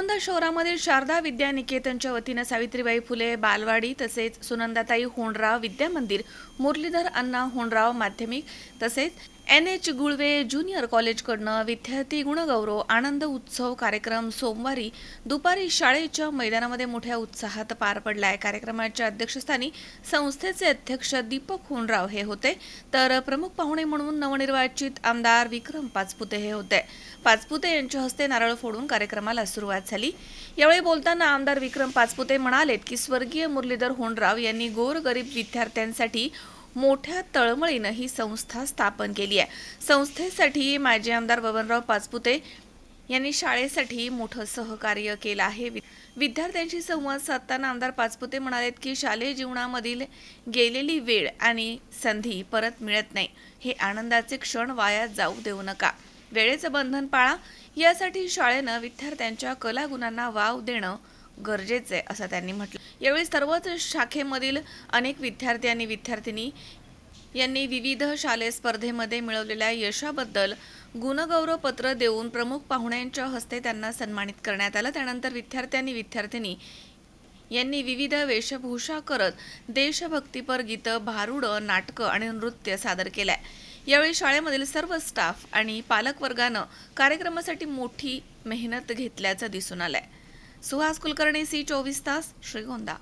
श्रीगोंदा शहरामधील शारदा विद्या निकेतनच्या वतीनं सावित्रीबाई फुले बालवाडी तसेच सुनंदाताई होंडराव विद्या मंदिर मुरलीधर अण्णा होंडराव माध्यमिक तसेच एन एच गुळवे ज्युनियर कॉलेजकडनं विद्यार्थी गुणगौरव आनंद उत्सव कार्यक्रम सोमवारी दुपारी शाळेच्या मैदानामध्ये मोठ्या उत्साहात पार पडला आहे कार्यक्रमाच्या अध्यक्षस्थानी संस्थेचे अध्यक्ष दीपक होनराव हे होते. तर प्रमुख पाहुणे म्हणून नवनिर्वाचित आमदार विक्रम पाचपुते हे होते. पाचपुते यांच्या हस्ते नारळ फोडून कार्यक्रमाला सुरुवात झाली. यावेळी बोलताना आमदार विक्रम पाचपुते म्हणालेत की स्वर्गीय मुरलीधर होनराव यांनी गोरगरीब विद्यार्थ्यांसाठी मोठ्या तळमळीनं ही संस्था स्थापन केली आहे. संस्थेसाठी माजी आमदार बबनराव पाचपुते यांनी शाळेसाठी मोठं सहकार्य केलं आहे. वि- विद्यार्थ्यांशी संवाद साधताना आमदार पाचपुते म्हणालेत की शालेय जीवनामधील गेलेली वेळ आणि संधी परत मिळत नाही. हे आनंदाचे क्षण वाया जाऊ देऊ नका. वेळेचं बंधन पाळा. यासाठी शाळेनं विद्यार्थ्यांच्या कलागुणांना वाव देणं गरजेचं आहे असं त्यांनी म्हटलं. यावेळी सर्वच शाखेमधील अनेक विद्यार्थी आणि विद्यार्थिनी यांनी विविध शालेय स्पर्धेमध्ये मिळवलेल्या यशाबद्दल गुणगौरव पत्र देऊन प्रमुख पाहुण्यांच्या हस्ते त्यांना सन्मानित करण्यात आलं. त्यानंतर विद्यार्थ्यांनी विद्यार्थिनी यांनी विविध वेशभूषा करत देशभक्तीपर गीतं भारुडं नाटकं आणि नृत्य सादर केलंय. यावेळी शाळेमधील सर्व स्टाफ आणि पालकवर्गानं कार्यक्रमासाठी मोठी मेहनत घेतल्याचं दिसून आलंय. सुहास कुलकर्णी सी चोवीस तास Shrigonda.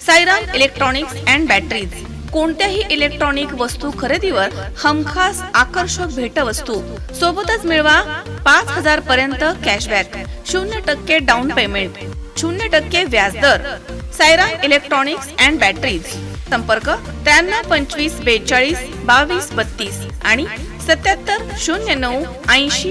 Sairam electronics and batteries कोणत्याही इलेक्ट्रॉनिक वस्तू खरेदीवर हमखास आकर्षक भेटवस्तू. सोबतच मिळवा पाच हजार पर्यंत कॅशबॅक शून्य टक्के डाऊन पेमेंट शून्य टक्के व्याजदर सायराम इलेक्ट्रॉनिक्स अँड बॅटरीज संपर्क त्र्याण्णव पंचवीस बेचाळीस बावीस बत्तीस आणि सत्याहत्तर शून्य नऊ ऐंशी